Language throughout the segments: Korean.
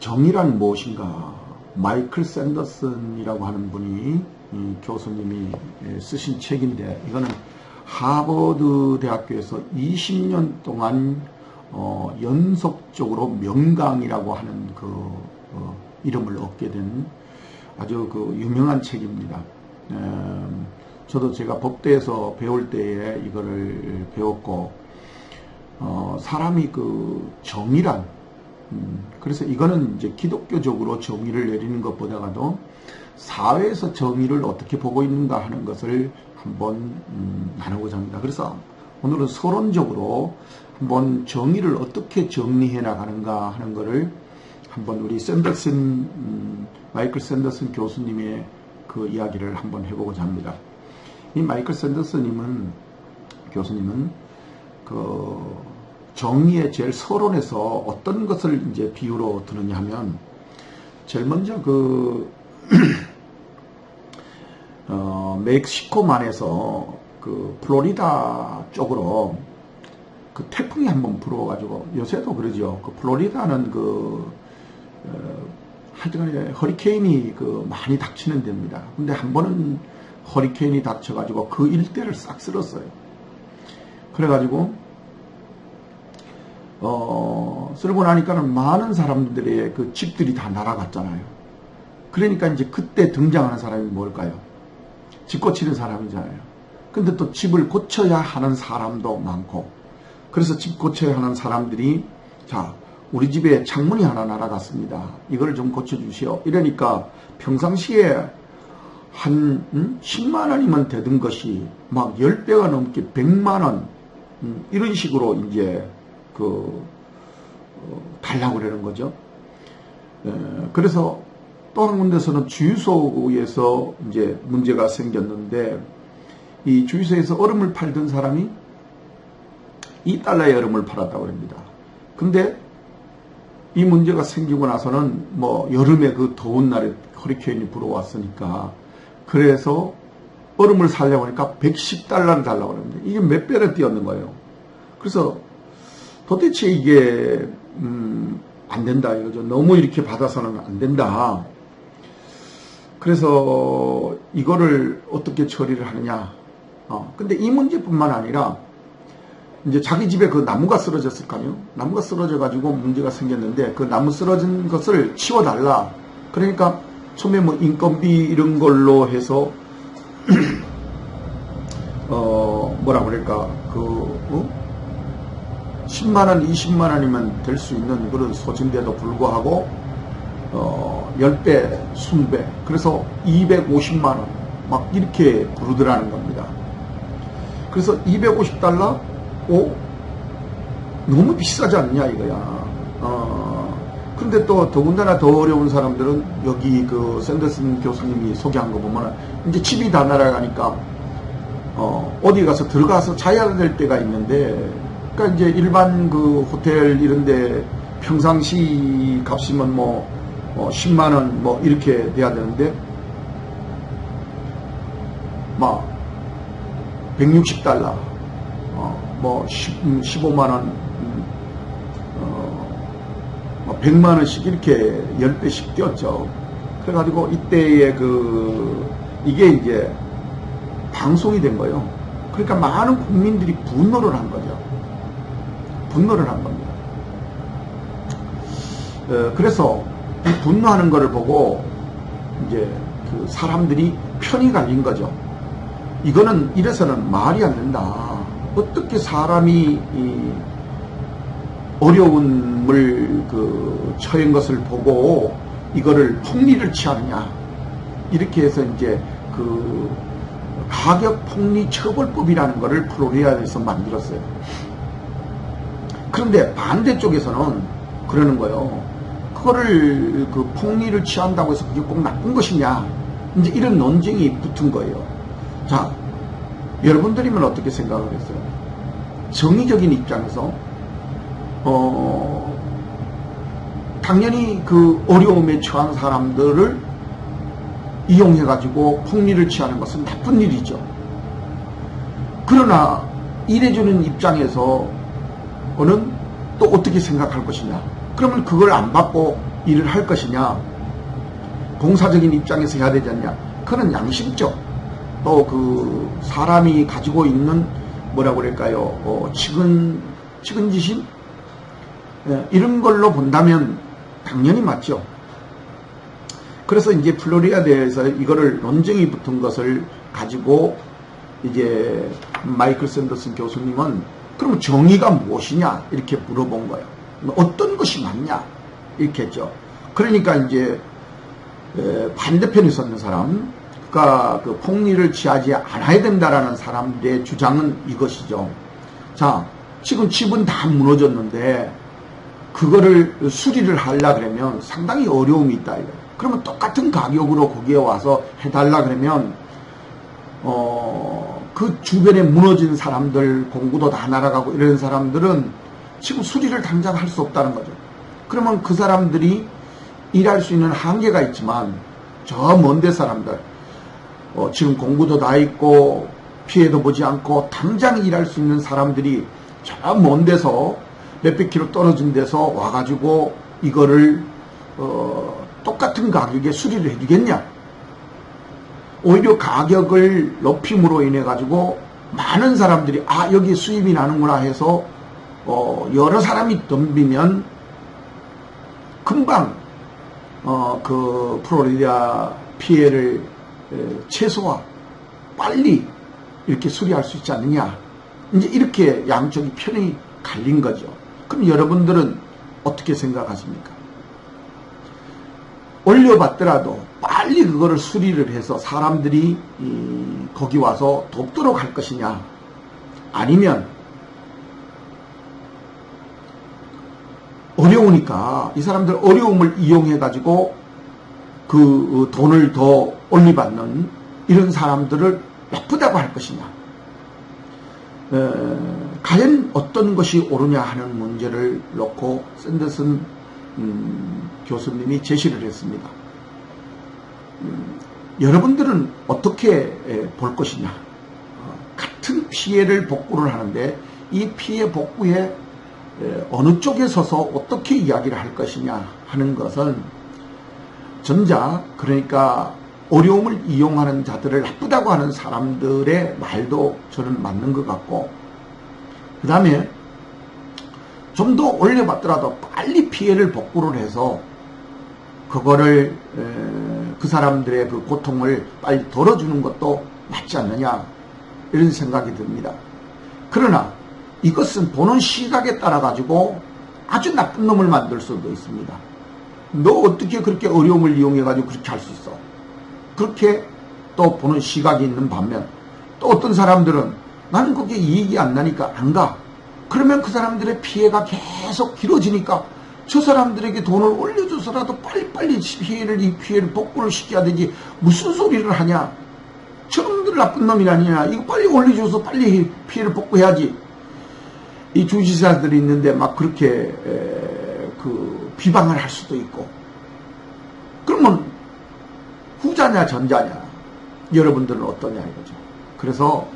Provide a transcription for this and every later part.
정의란 무엇인가? 마이클 샌더슨이라고 하는 분이 교수님이 쓰신 책인데 이거는 하버드 대학교에서 20년 동안 어, 연속적으로 명강이라고 하는 그 어, 이름을 얻게 된 아주 그 유명한 책입니다. 에, 저도 제가 법대에서 배울 때에 이거를 배웠고 어, 사람이 그 정의란 음, 그래서 이거는 이제 기독교적으로 정의를 내리는 것보다도 사회에서 정의를 어떻게 보고 있는가 하는 것을 한번 음, 나누고자 합니다. 그래서 오늘은 서론적으로 한번 정의를 어떻게 정리해 나가는가 하는 것을 한번 우리 샌더슨 음, 마이클 샌더슨 교수님의 그 이야기를 한번 해보고자 합니다. 이 마이클 샌더슨님은 교수님은 그 정의의 제일 서론에서 어떤 것을 이제 비유로 드느냐 하면 제일 먼저 그 어, 멕시코만에서 그 플로리다 쪽으로 그 태풍이 한번 불어가지고 요새도 그러죠. 그 플로리다는 그 어, 하여튼간에 허리케인이 그 많이 닥치는 데입니다. 근데 한 번은 허리케인이 닥쳐가지고 그 일대를 싹 쓸었어요. 그래가지고 어, 쓸고 나니까는 많은 사람들의 그 집들이 다 날아갔잖아요. 그러니까 이제 그때 등장하는 사람이 뭘까요? 집 고치는 사람이잖아요. 근데 또 집을 고쳐야 하는 사람도 많고, 그래서 집 고쳐야 하는 사람들이, 자, 우리 집에 창문이 하나 날아갔습니다. 이걸 좀 고쳐주시오. 이러니까 평상시에 한 음? 10만 원이면 되던 것이 막 10배가 넘게 100만 원 음, 이런 식으로 이제 그 어, 달라고 그러는 거죠. 에, 그래서 또 한 군데서는 주유소에서 이제 문제가 생겼는데 이 주유소에서 얼음을 팔던 사람이 2달러의 얼음을 팔았다고 합니다. 근데 이 문제가 생기고 나서는 뭐 여름에 그 더운 날에 허리케인이 불어왔으니까 그래서 얼음을 살려고 하니까 110달러를 달라고 합니다. 이게 몇 배를 뛰었는 거예요. 그래서 도대체 이게 음, 안 된다 이거죠. 너무 이렇게 받아서는 안 된다. 그래서 이거를 어떻게 처리를 하느냐. 어, 근데 이 문제뿐만 아니라 이제 자기 집에 그 나무가 쓰러졌을 거 아니에요? 나무가 쓰러져 가지고 문제가 생겼는데 그 나무 쓰러진 것을 치워 달라. 그러니까 처음에 뭐 인건비 이런 걸로 해서 어 뭐라 그럴까? 10만원, 20만원이면 될 수 있는 그런 소진데도 불구하고 어 10배, 20배 그래서 250만원 막 이렇게 부르더라는 겁니다. 그래서 250달러? 오? 너무 비싸지 않냐 이거야. 어, 근데 또 더군다나 더 어려운 사람들은 여기 그 샌더슨 교수님이 소개한 거 보면 이제 집이 다 날아가니까 어, 어디 가서 들어가서 자야 될 때가 있는데 그러니까 이제 일반 그 호텔 이런데 평상시 값이면 뭐, 뭐 10만 원 뭐 이렇게 돼야 되는데 막 160달러 어, 뭐 10, 15만 원 음, 어, 100만 뭐 원씩 이렇게 10배씩 뛰었죠. 그래가지고 이때의 그 이게 이제 방송이 된 거예요. 그러니까 많은 국민들이 분노를 한 거죠. 분노를 한 겁니다. 어, 그래서 이 분노하는 것을 보고 이제 그 사람들이 편이 갈린 거죠. 이거는 이래서는 말이 안 된다. 어떻게 사람이 어려움을 그 처한 것을 보고 이거를 폭리를 취하느냐 이렇게 해서 이제 그 가격 폭리 처벌법이라는 것을 플로리다에서 만들었어요. 그런데 반대쪽에서는 그러는 거예요. 그거를 그 폭리를 취한다고 해서 그게 꼭 나쁜 것이냐 이제 이런 논쟁이 붙은 거예요. 자, 여러분들이면 어떻게 생각을 했어요? 정의적인 입장에서 어 당연히 그 어려움에 처한 사람들을 이용해 가지고 폭리를 취하는 것은 나쁜 일이죠. 그러나 일해주는 입장에서 는 또 어떻게 생각할 것이냐. 그러면 그걸 안 받고 일을 할 것이냐? 공사적인 입장에서 해야 되지 않냐? 그는 양심적 또 그 사람이 가지고 있는 뭐라고 그럴까요? 어, 측은 측은지심? 예, 이런 걸로 본다면 당연히 맞죠. 그래서 이제 플로리다에서 이거를 논쟁이 붙은 것을 가지고 이제 마이클 샌더슨 교수님은 그럼 정의가 무엇이냐 이렇게 물어본 거예요. 어떤 것이 맞냐 이렇게 했죠. 그러니까 이제 반대편에 섰는 사람, 그러니까 그 폭리를 취하지 않아야 된다라는 사람들의 주장은 이것이죠. 자, 지금 집은 다 무너졌는데 그거를 수리를 하려 그러면 상당히 어려움이 있다. 그러면 똑같은 가격으로 거기에 와서 해달라 그러면 어, 그 주변에 무너진 사람들, 공구도 다 날아가고 이런 사람들은 지금 수리를 당장 할 수 없다는 거죠. 그러면 그 사람들이 일할 수 있는 한계가 있지만 저 먼데 사람들, 어, 지금 공부도 다 있고 피해도 보지 않고 당장 일할 수 있는 사람들이 저 먼 데서 몇백 킬로 떨어진 데서 와가지고 이거를 어, 똑같은 가격에 수리를 해주겠냐? 오히려 가격을 높임으로 인해 가지고 많은 사람들이 아 여기 수입이 나는구나 해서 어, 여러 사람이 덤비면 금방 어, 그 플로리다 피해를 에, 최소화 빨리 이렇게 수리할 수 있지 않느냐. 이제 이렇게 양쪽이 편이 갈린 거죠. 그럼 여러분들은 어떻게 생각하십니까 올려받더라도 빨리 그거를 수리를 해서 사람들이 거기 와서 돕도록 할 것이냐. 아니면 어려우니까 이 사람들 어려움을 이용해 가지고 그 돈을 더 올리받는 이런 사람들을 나쁘다고 할 것이냐. 에, 과연 어떤 것이 옳으냐 하는 문제를 놓고 샌더슨 음, 교수님이 제시를 했습니다. 음, 여러분들은 어떻게 볼 것이냐? 어, 같은 피해를 복구를 하는데 이 피해 복구에 어느 쪽에 서서 어떻게 이야기를 할 것이냐 하는 것은 전자 그러니까 어려움을 이용하는 자들을 나쁘다고 하는 사람들의 말도 저는 맞는 것 같고 그 다음에 좀 더 올려받더라도 빨리 피해를 복구를 해서 그거를 그 사람들의 그 고통을 빨리 덜어주는 것도 맞지 않느냐 이런 생각이 듭니다. 그러나 이것은 보는 시각에 따라 가지고 아주 나쁜 놈을 만들 수도 있습니다. 너 어떻게 그렇게 어려움을 이용해 가지고 그렇게 할 수 있어? 그렇게 또 보는 시각이 있는 반면 또 어떤 사람들은 나는 그게 이익이 안 나니까 안 가. 그러면 그 사람들의 피해가 계속 길어지니까 저 사람들에게 돈을 올려줘서라도 빨리빨리 피해를, 이 피해를 복구를 시켜야 되지. 무슨 소리를 하냐. 저놈들 나쁜 놈이라니냐. 이거 빨리 올려줘서 빨리 피해를 복구해야지. 이 주지사들이 있는데 막 그렇게, 에, 그, 비방을 할 수도 있고. 그러면 후자냐 전자냐. 여러분들은 어떠냐 이거죠. 그래서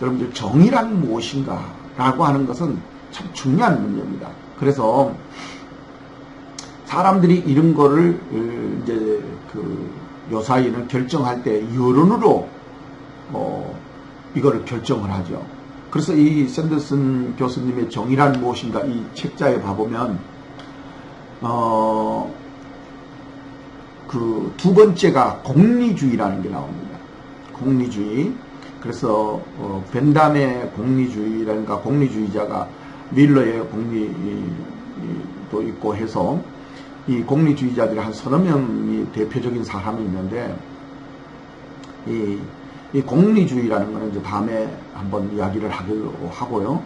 여러분들 정의란 무엇인가 라고 하는 것은 참 중요한 문제입니다. 그래서 사람들이 이런 거를 어, 이제 그 요사이는 결정할 때 여론으로 어 이거를 결정을 하죠. 그래서 이 샌더슨 교수님의 정의란 무엇인가 이 책자에 봐보면 어 그 두 번째가 공리주의라는 게 나옵니다. 공리주의. 그래서 어 벤담의 공리주의라든가 공리주의자가 밀러의 공리도 있고 해서 이 공리주의자들이 한 서너 명이 대표적인 사람이 있는데 이, 이 공리주의라는 것은 이제 다음에 한번 이야기를 하기로 하고요.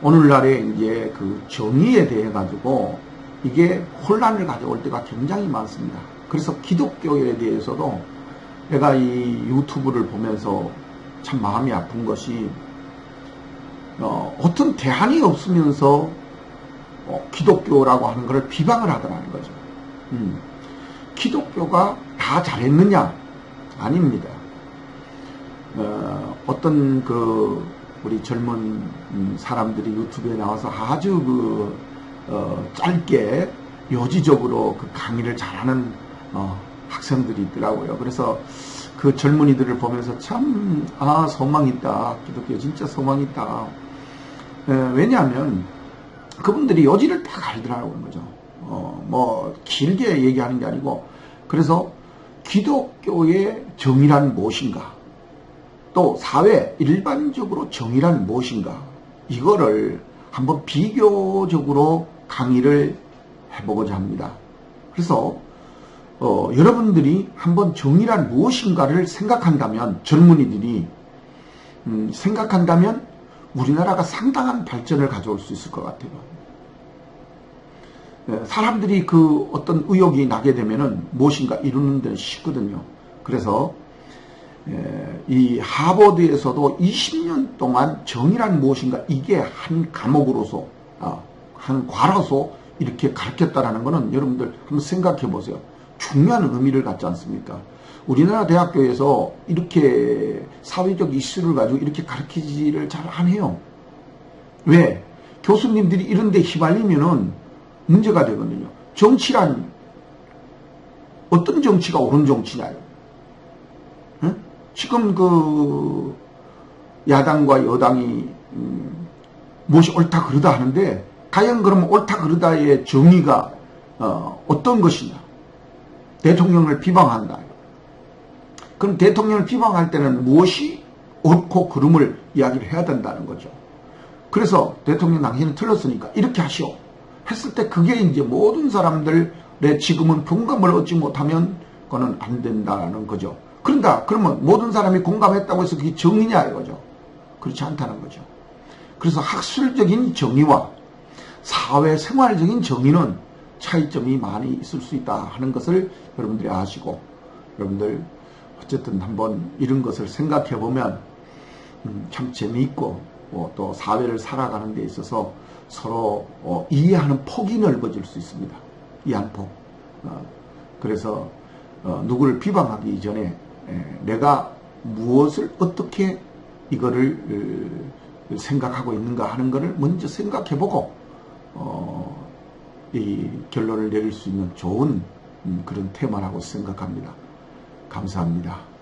오늘날에 이제 그 정의에 대해 가지고 이게 혼란을 가져올 때가 굉장히 많습니다. 그래서 기독교에 대해서도 내가 이 유튜브를 보면서 참 마음이 아픈 것이 어, 어떤 대안이 없으면서 어, 기독교라고 하는 것을 비방을 하더라는 거죠. 음. 기독교가 다 잘했느냐? 아닙니다. 어, 어떤 그 우리 젊은 음, 사람들이 유튜브에 나와서 아주 그 어, 짧게 요지적으로 그 강의를 잘하는 어, 학생들이 있더라고요. 그래서 그 젊은이들을 보면서 참, 아, 소망 있다. 기독교 진짜 소망 있다. 에, 왜냐하면 그분들이 요지를 딱 알더라고요. 거죠. 어, 뭐, 길게 얘기하는 게 아니고, 그래서 기독교의 정의란 무엇인가? 또 사회 일반적으로 정의란 무엇인가? 이거를 한번 비교적으로 강의를 해보고자 합니다. 그래서 어, 여러분들이 한번 정의란 무엇인가를 생각한다면 젊은이들이 음, 생각한다면 우리나라가 상당한 발전을 가져올 수 있을 것 같아요. 예, 사람들이 그 어떤 의욕이 나게 되면은 무엇인가 이루는 데는 쉽거든요. 그래서 예, 이 하버드에서도 20년 동안 정의란 무엇인가 이게 한 과목으로서 아, 한 과로서 이렇게 가르쳤다라는 것은 여러분들 한번 생각해 보세요. 중요한 의미를 갖지 않습니까? 우리나라 대학교에서 이렇게 사회적 이슈를 가지고 이렇게 가르치지를 잘 안 해요. 왜? 교수님들이 이런 데 휘말리면은 문제가 되거든요. 정치란 어떤 정치가 옳은 정치냐요. 응? 지금 그 야당과 여당이 음, 무엇이 옳다 그르다 하는데 과연 그러면 옳다 그르다의 정의가 어, 어떤 것이냐. 대통령을 비방한다. 그럼 대통령을 비방할 때는 무엇이 옳고 그름을 이야기를 해야 된다는 거죠. 그래서 대통령 당신은 틀렸으니까 이렇게 하시오. 했을 때 그게 이제 모든 사람들의 지금은 공감을 얻지 못하면 그거는 안 된다는 거죠. 그런다. 그러면 모든 사람이 공감했다고 해서 그게 정의냐 이거죠. 그렇지 않다는 거죠. 그래서 학술적인 정의와 사회생활적인 정의는 차이점이 많이 있을 수 있다 하는 것을 여러분들이 아시고 여러분들 어쨌든 한번 이런 것을 생각해 보면 음, 참 재미있고 어, 또 사회를 살아가는 데 있어서 서로 어, 이해하는 폭이 넓어질 수 있습니다. 이해하는 폭. 어, 그래서 어, 누구를 비방하기 이전에 에, 내가 무엇을 어떻게 이거를 어, 생각하고 있는가 하는 것을 먼저 생각해 보고 어, 이 결론을 내릴 수 있는 좋은 음, 그런 테마라고 생각합니다. 감사합니다.